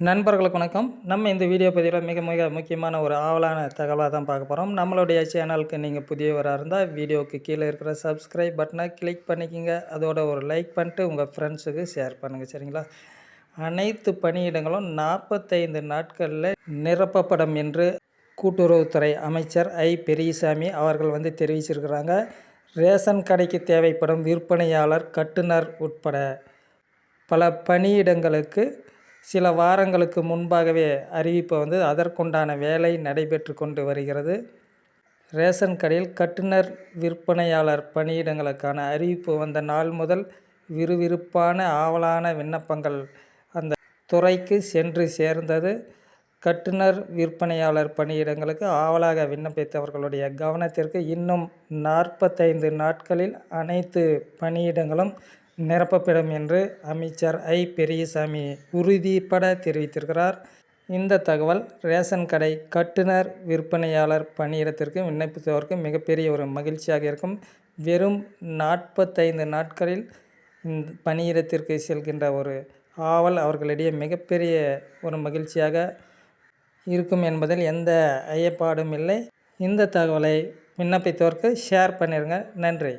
நண்பர்களுக்கு வணக்கம். நம்ம இந்த வீடியோ பதிவில் மிக மிக முக்கியமான ஒரு ஆவலான தகவலாக தான் பார்க்க போகிறோம் நம்மளுடைய சேனலுக்கு நீங்கள் புதியவராக இருந்தால் வீடியோவுக்கு கீழே இருக்கிற சப்ஸ்கிரைப் பட்டனை கிளிக் பண்ணிக்கிங்க. அதோட ஒரு லைக் பண்ணிட்டு உங்கள் ஃப்ரெண்ட்ஸுக்கு ஷேர் பண்ணுங்கள் சரிங்களா? அனைத்து பணியிடங்களும் நாற்பத்தைந்து நாட்களில் நிரப்பப்படும் என்று கூட்டுறவுத்துறை அமைச்சர் ஐ. பெரியசாமி அவர்கள் வந்து தெரிவிச்சிருக்கிறாங்க. ரேஷன் கடைக்கு தேவைப்படும் விற்பனையாளர் கட்டுனர் உட்பட பல பணியிடங்களுக்கு சில வாரங்களுக்கு முன்பாகவே அறிவிப்பு வந்து அதற்குண்டான வேலை நடைபெற்று கொண்டு வருகிறது. ரேஷன் கடையில் கட்டுநர் விற்பனையாளர் பணியிடங்களுக்கான அறிவிப்பு வந்த நாள் முதல் விறுவிறுப்பான ஆவலான விண்ணப்பங்கள் அந்த துறைக்கு சென்று சேர்ந்தது. கட்டுநர் விற்பனையாளர் பணியிடங்களுக்கு ஆவலாக விண்ணப்பித்தவர்களுடைய கவனத்திற்கு இன்னும் நாற்பத்தைந்து நாட்களில் அனைத்து பணியிடங்களும் நிரப்பப்படும் என்று அமைச்சர் ஐ. பெரியசாமி உறுதிப்பட தெரிவித்திருக்கிறார். இந்த தகவல் ரேஷன் கடை கட்டுனர் விற்பனையாளர் பணியிடத்திற்கு விண்ணப்பித்தவருக்கு மிகப்பெரிய ஒரு மகிழ்ச்சியாக இருக்கும். வெறும் நாற்பத்தைந்து நாட்களில் இந்த பணியிடத்திற்கு செல்கின்ற ஒரு ஆவல் அவர்களிடையே மிகப்பெரிய ஒரு மகிழ்ச்சியாக இருக்கும் என்பதில் எந்த ஐயப்பாடும் இல்லை. இந்த தகவலை விண்ணப்பித்தோருக்கு ஷேர் பண்ணிடுங்க நன்றி.